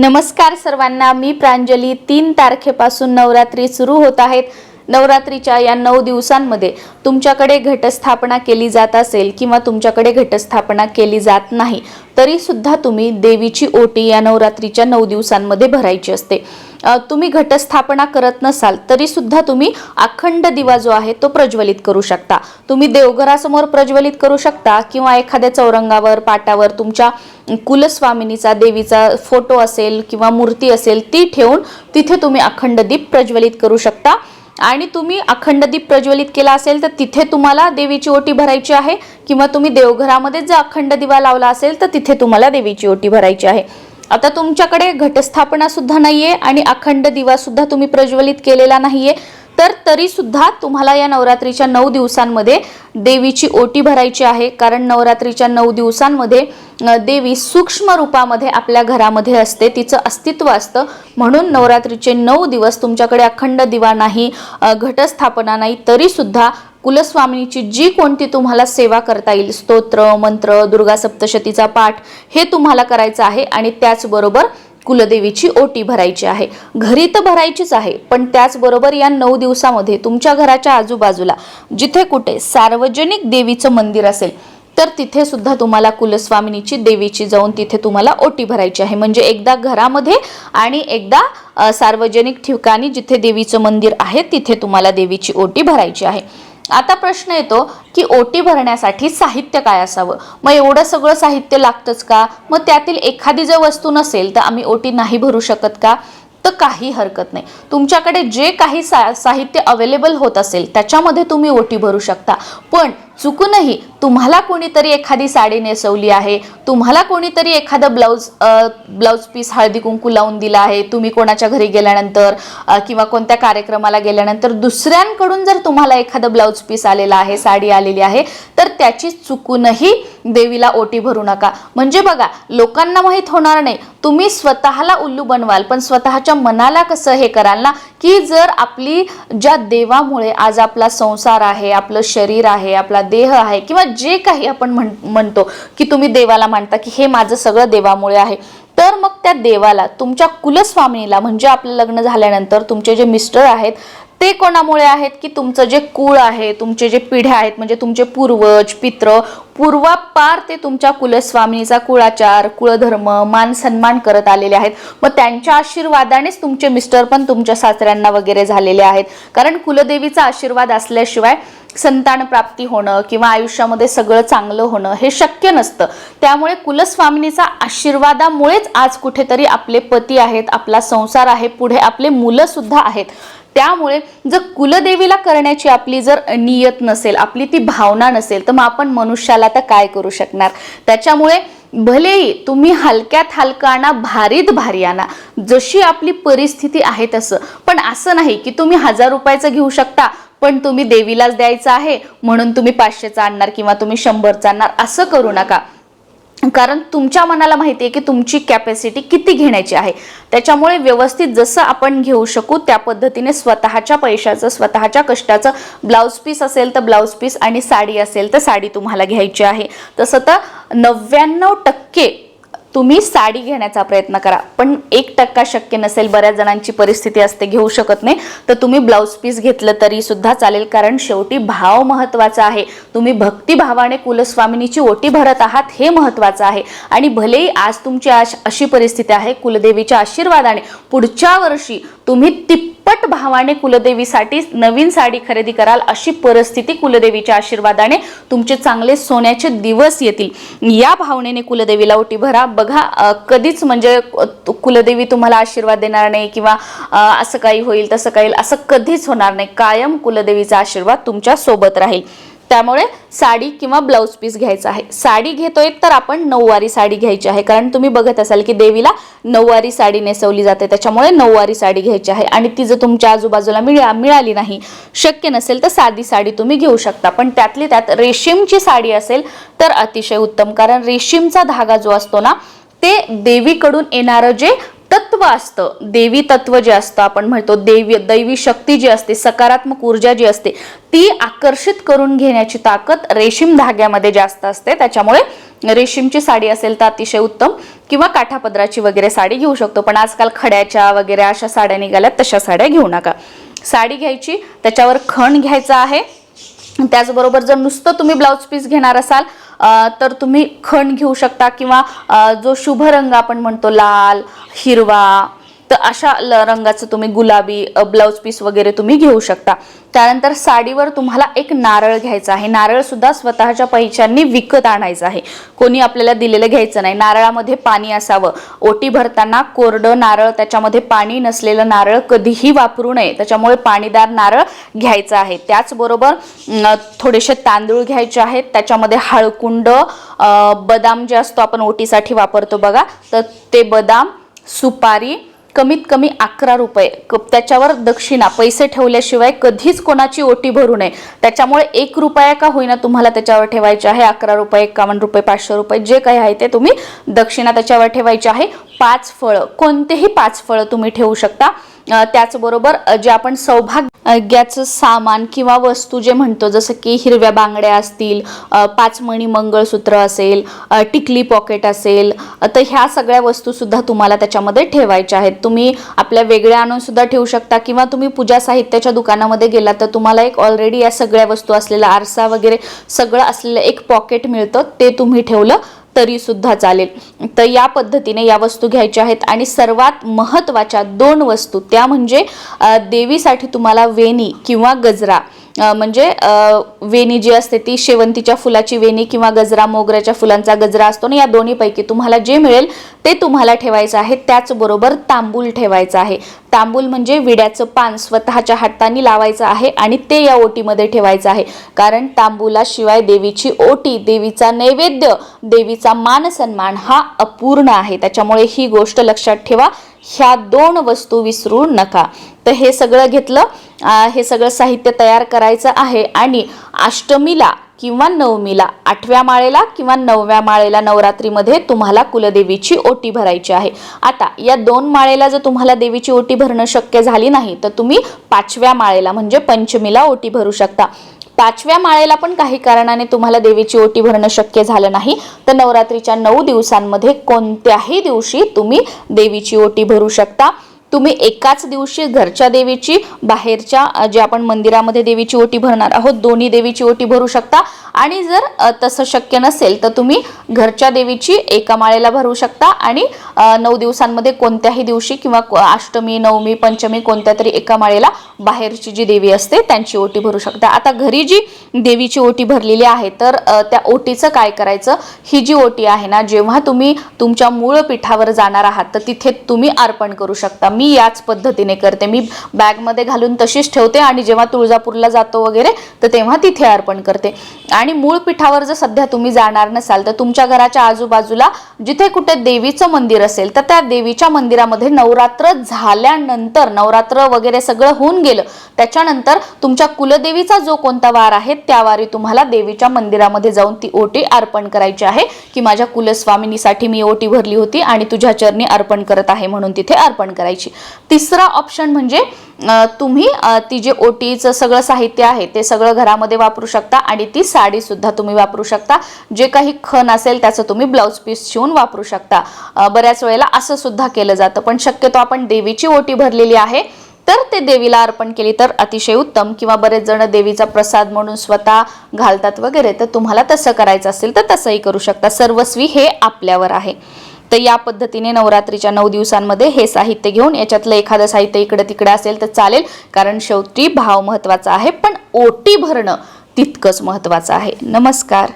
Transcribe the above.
नमस्कार सर्वांना. मी प्रांजली. तीन तारखेपासून नवरात्री सुरू होत आहेत. नवरात्रीच्या या नऊ दिवसांमध्ये तुमच्याकडे घटस्थापना केली जात असेल किंवा तुमच्याकडे घटस्थापना केली जात नाही तरी सुद्धा तुम्ही देवीची ओटी या नवरात्रीच्या नऊ दिवसांमध्ये भरायची असते. तुम्ही घटस्थापना करत नसाल तरी सुद्धा तुम्ही अखंड दिवा जो आहे तो प्रज्वलित करू शकता. तुम्ही देवघरासमोर प्रज्वलित करू शकता किंवा एखाद्या चौरंगावर पाटावर तुमच्या कुलस्वामिनीचा देवीचा फोटो असेल किंवा मूर्ती असेल ती ठेवून तिथे तुम्ही अखंड दीप प्रज्वलित करू शकता. आणि तुम्ही अखंड दीप प्रज्वलित केला असेल तर तिथे तुम्हाला देवीची ओटी भरायची आहे. किंवा तुम्ही देवघरामध्ये जर अखंड दिवा लावला असेल तर तिथे तुम्हाला देवीची ओटी भरायची आहे. आता तुमच्याकडे घटस्थापना सुद्धा नाहीये आणि अखंड दिवा सुद्धा तुम्ही प्रज्वलित केलेला नाहीये. तर तरी सुद्धा तुम्हाला या नवरात्रीच्या नऊ दिवसांमध्ये देवीची ओटी भरायची आहे. कारण नवरात्रीच्या नऊ दिवसांमध्ये देवी सूक्ष्म रूपामध्ये आपल्या घरामध्ये असते. तिचं अस्तित्व असतं. म्हणून नवरात्रीचे नऊ दिवस तुमच्याकडे अखंड दिवा नाही घटस्थापना नाही तरीसुद्धा कुलस्वामिनीची जी कोणती तुम्हाला सेवा करता येईल स्तोत्र मंत्र दुर्गा सप्तशतीचा पाठ हे तुम्हाला करायचं आहे. आणि त्याचबरोबर कुलदेवीची ओटी भरायची आहे. घरी तर भरायचीच आहे पण त्याचबरोबर या नऊ दिवसामध्ये तुमच्या घराच्या आजूबाजूला जिथे कुठे सार्वजनिक देवीचं मंदिर असेल तर तिथे सुद्धा तुम्हाला कुलस्वामिनीची देवीची जाऊन तिथे तुम्हाला ओटी भरायची आहे. म्हणजे एकदा घरामध्ये आणि एकदा सार्वजनिक ठिकाणी जिथे देवीचं मंदिर आहे तिथे तुम्हाला देवीची ओटी भरायची आहे. आता प्रश्न येतो की ओटी भरण्यासाठी साहित्य काय असावं? मग एवढं सगळं साहित्य लागतंच का? मग त्यातील एखादी जर वस्तू नसेल तर आम्ही ओटी नाही भरू शकत का? तर काही हरकत नाही. तुमच्याकडे जे काही सा साहित्य अवेलेबल होत असेल त्याच्यामध्ये तुम्ही ओटी भरू शकता. पण चुकूनही तुम्हाला कोणीतरी एखादी साडी नेसवली आहे तुम्हाला कोणीतरी एखादं blouse blouse piece Haldi Kunku लावून दिला आहे तुम्ही कोणाच्या घरी गेल्यानंतर किंवा कोणत्या कार्यक्रमाला गेल्यानंतर दुसऱ्यांकडून जर तुम्हाला एखादं ब्लाऊज पीस आलेला आहे साडी आलेली आहे तर त्याची चुकूनही देवीला ओटी भरू नका. म्हणजे बघा लोकांना माहीत होणार नाही तुम्ही स्वतःला उल्लू बनवाल पण स्वतःच्या मनाला कसं हे कराल ना की जर आपली ज्या देवामुळे आज आपला संसार आहे आपलं शरीर आहे आपला देह आहे किंवा जे काही आपण म्हण म्हणतो की तुम्ही देवाला मानता की हे माझं सगळं देवामुळे आहे तर मग त्या देवाला तुमच्या कुलस्वामिनीला म्हणजे आपलं लग्न झाल्यानंतर तुमचे जे मिस्टर आहेत ते कोणामुळे आहेत की तुमचं जे कुळ आहे तुमचे जे पिढ्या आहेत म्हणजे तुमचे पूर्वज पित्र पूर्वापार ते तुमच्या कुलस्वामिनीचा कुळाचार कुळधर्म मान सन्मान करत आलेले आहेत. मग त्यांच्या आशीर्वादानेच तुमचे मिस्टर पण तुमच्या सासऱ्यांना वगैरे झालेले आहेत. कारण कुलदेवीचा आशीर्वाद असल्याशिवाय संतान प्राप्ती होणं किंवा आयुष्यामध्ये सगळं चांगलं होणं हे शक्य नसतं. त्यामुळे कुलस्वामिनीचा आशीर्वादामुळेच आज कुठेतरी आपले पती आहेत आपला संसार आहे पुढे आपले मुलं सुद्धा आहेत. त्यामुळे जर कुलदेवीला करण्याची आपली जर नियत नसेल आपली ती भावना नसेल तर मग आपण मनुष्याला तर काय करू शकणार? त्याच्यामुळे भलेही तुम्ही हलक्यात हलका आणा भारीत भारी आणा जशी आपली परिस्थिती आहे तसं. पण असं नाही की तुम्ही हजार रुपयाचं घेऊ शकता पण तुम्ही देवीलाच द्यायचं आहे म्हणून तुम्ही पाचशेचा आणणार किंवा तुम्ही शंभरचा आणणार असं करू नका. कारण तुमच्या मनाला माहिती आहे की तुमची कॅपॅसिटी किती घेण्याची आहे. त्याच्यामुळे व्यवस्थित जसं आपण घेऊ शकू त्या पद्धतीने स्वतःच्या पैशाचं स्वतःच्या कष्टाचं ब्लाऊज पीस असेल तर ब्लाऊज पीस आणि साडी असेल तर साडी तुम्हाला घ्यायची आहे. तसं तर नव्याण्णव टक्के तुम्ही साडी घेण्याचा प्रयत्न करा. पण एक टक्का शक्य नसेल बऱ्याच जणांची परिस्थिती असते घेऊ शकत नाही. तर तुम्ही ब्लाऊज पीस घेतलं तरी सुद्धा चालेल कारण शेवटी भाव महत्त्वाचा आहे. तुम्ही भक्तिभावाने कुलस्वामिनीची ओटी भरत आहात हे महत्त्वाचं आहे. आणि भलेही आज तुमची अशी परिस्थिती आहे कुलदेवीच्या आशीर्वादाने पुढच्या वर्षी तुम्ही तिप्पट भावाने कुलदेवीसाठी नवीन साडी खरेदी कराल अशी परिस्थिती कुलदेवीच्या आशीर्वादाने तुमचे चांगले सोन्याचे दिवस येतील. या भावनेने कुलदेवीला ओटी भरा. बघा कधीच म्हणजे कुलदेवी तुम्हाला आशीर्वाद देणार नाही किंवा असं काही होईल तसं काही असं कधीच होणार नाही. कायम कुलदेवीचा आशीर्वाद तुमच्यासोबत राहील. त्यामुळे साडी किंवा ब्लाऊज पीस घ्यायचा आहे. साडी घेतोय तर आपण नऊवारी साडी घ्यायची आहे. कारण तुम्ही बघत असाल की देवीला नऊवारी साडी नेसवली जाते. त्याच्यामुळे नऊवारी साडी घ्यायची आहे. आणि ती जर तुमच्या आजूबाजूला मिळा मिळाली नाही शक्य नसेल तर साधी साडी तुम्ही घेऊ शकता. पण त्यातली त्यात रेशीमची साडी असेल तर अतिशय उत्तम. कारण रेशीमचा धागा जो असतो ना ते देवीकडून येणारं जे तत्व असतं. देवी तत्व जे असतं आपण म्हणतो देवी दैवी शक्ती जी असते सकारात्मक ऊर्जा जी असते ती आकर्षित करून घेण्याची ताकद रेशीम धाग्यामध्ये जास्त असते. त्याच्यामुळे रेशीमची साडी असेल तर अतिशय उत्तम किंवा काठापदराची वगैरे साडी घेऊ शकतो. पण आजकाल खड्याच्या वगैरे अशा साड्या निघाल्यात तशा साड्या घेऊ नका. साडी घ्यायची त्याच्यावर खण घ्यायचा आहे. त्याचबरोबर जर नुसतं तुम्ही ब्लाऊज पीस घेणार असाल तर तुम्ही खण घेऊ शकता किंवा जो शुभ रंग आपण म्हणतो लाल हिरवा तर अशा ल रंगाचं तुम्ही गुलाबी ब्लाऊज पीस वगैरे तुम्ही घेऊ शकता. त्यानंतर साडीवर तुम्हाला एक नारळ घ्यायचा आहे. नारळ सुद्धा स्वतःच्या पैशांनी विकत आणायचं आहे. कोणी आपल्याला दिलेलं घ्यायचं नाही. नारळामध्ये पाणी असावं. ओटी भरताना कोरडं नारळ त्याच्यामध्ये पाणी नसलेलं नारळ कधीही वापरू नये. त्याच्यामुळे पाणीदार नारळ घ्यायचं आहे. त्याचबरोबर थोडेसे तांदूळ घ्यायचे आहेत. त्याच्यामध्ये हळकुंड बदाम जे असतो आपण ओटीसाठी वापरतो बघा तर ते बदाम सुपारी कमीत कमी अकरा रुपये. त्याच्यावर दक्षिणा पैसे ठेवल्याशिवाय कधीच कोणाची ओटी भरू नये. त्याच्यामुळे एक रुपया का होईना तुम्हाला त्याच्यावर ठेवायचे आहे? अकरा रुपये एकावन्न रुपये पाचशे रुपये जे काही आहे ते तुम्ही दक्षिणा त्याच्यावर ठेवायची आहे. पाच फळं कोणतेही पाच फळं तुम्ही ठेवू शकता. त्याचबरोबर जे आपण सौभाग्याचं सामान किंवा वस्तू जे म्हणतो जसं की हिरव्या बांगड्या असतील पाचमणी मंगळसूत्र असेल टिकली पॉकेट असेल तर ह्या सगळ्या वस्तूसुद्धा तुम्हाला त्याच्यामध्ये ठेवायच्या आहेत. तुम्ही आपल्या वेगळ्या आणून सुद्धा ठेवू शकता किंवा तुम्ही पूजा साहित्याच्या दुकानामध्ये गेला तर तुम्हाला एक ऑलरेडी या सगळ्या वस्तू असलेला आरसा वगैरे सगळं असलेलं एक पॉकेट मिळतं ते तुम्ही ठेवलं तरी सुद्धा चालेल. तर या पद्धतीने या वस्तू घ्यायच्या आहेत आणि सर्वात महत्त्वाच्या दोन वस्तू त्या म्हणजे देवीसाठी तुम्हाला वेणी किंवा गजरा. म्हणजे वेणी जी असते ती शेवंतीच्या फुलाची वेणी किंवा गजरा मोगऱ्याच्या फुलांचा गजरा असतो ना या दोन्हीपैकी तुम्हाला जे मिळेल ते तुम्हाला ठेवायचं आहे. त्याचबरोबर तांबूल ठेवायचं आहे. तांबूल म्हणजे विड्याचं पान स्वतःच्या हाताने लावायचं आहे आणि ते या ओटीमध्ये ठेवायचं आहे. कारण तांबूलाशिवाय देवीची ओटी देवीचा नैवेद्य देवीचा मान सन्मान हा अपूर्ण आहे. त्याच्यामुळे ही गोष्ट लक्षात ठेवा. ह्या दोन वस्तू विसरू नका. तर हे सगळं घेतलं हे सगळं साहित्य तयार करायचं आहे आणि अष्टमीला किंवा नवमीला आठव्या माळेला किंवा नवव्या माळेला नवरात्रीमध्ये तुम्हाला कुलदेवीची ओटी भरायची आहे. आता या दोन माळेला जर तुम्हाला देवीची ओटी भरणं शक्य झाली नाही तर तुम्ही पाचव्या माळेला म्हणजे पंचमीला ओटी भरू शकता. पाचव्या माळेला पण काही कारणाने तुम्हाला देवीची ओटी भरणं शक्य झालं नाही. तर नवरात्रीच्या नऊ दिवसांमध्ये कोणत्याही दिवशी तुम्ही देवीची ओटी भरू शकता. तुम्ही एकाच दिवशी घरच्या देवीची बाहेरच्या जे आपण मंदिरामध्ये देवीची ओटी भरणार आहोत दोन्ही देवीची ओटी भरू शकता. आणि जर तसं शक्य नसेल तर तुम्ही घरच्या देवीची एका माळेला भरू शकता. आणि नऊ दिवसांमध्ये कोणत्याही दिवशी किंवा अष्टमी नवमी पंचमी कोणत्या तरी एका माळेला बाहेरची जी देवी असते त्यांची ओटी भरू शकता. आता घरी जी देवीची ओटी भरलेली आहे तर त्या ओटीचं काय करायचं? ही जी ओटी आहे ना जेव्हा तुम्ही तुमच्या मूळ पीठावर जाणार आहात तर तिथे तुम्ही अर्पण करू शकता. मी याच पद्धतीने करते. मी बॅगमध्ये घालून तशीच ठेवते आणि जेव्हा तुळजापूरला जातो वगैरे तर तेव्हा तिथे अर्पण करते. आणि मूळ पीठावर जर सध्या तुम्ही जाणार नसाल तर तुमच्या घराच्या आजूबाजूला जिथे कुठे देवीचं मंदिर असेल तर त्या देवीच्या मंदिरामध्ये नवरात्र झाल्यानंतर नवरात्र वगैरे सगळं होऊन गेलं त्याच्यानंतर तुमच्या कुलदेवीचा जो कोणता वार आहे त्या वारी तुम्हाला देवीच्या मंदिरामध्ये जाऊन ती ओटी अर्पण करायची आहे की माझ्या कुलस्वामिनीसाठी मी ओटी भरली होती आणि तुझ्या चरणी अर्पण करत आहे म्हणून तिथे अर्पण करायची. तिसरा ऑप्शन म्हणजे तुम्ही ती जे ओटीचं सगळं साहित्य आहे ते सगळं घरामध्ये वापरू शकता आणि ती साडी सुद्धा तुम्ही वापरू शकता. जे काही खण असेल त्याचं तुम्ही ब्लाऊज पीस शिवून वापरू शकता. बऱ्याच वेळेला असं सुद्धा केलं जातं पण शक्यतो आपण देवीची ओटी भरलेली आहे. तर ते देवीला अर्पण केली तर अतिशय उत्तम किंवा बरेच जण देवीचा प्रसाद म्हणून स्वतः घालतात वगैरे तर तुम्हाला तसं करायचं असेल तर तसंही करू शकता. सर्वस्वी हे आपल्यावर आहे. तर या पद्धतीने नवरात्रीच्या नऊ दिवसांमध्ये हे साहित्य घेऊन याच्यातलं एखादं साहित्य इकडं तिकडं असेल तर चालेल कारण शेवटी भाव महत्त्वाचा आहे पण ओटी भरणं तितकंच महत्त्वाचं आहे. नमस्कार.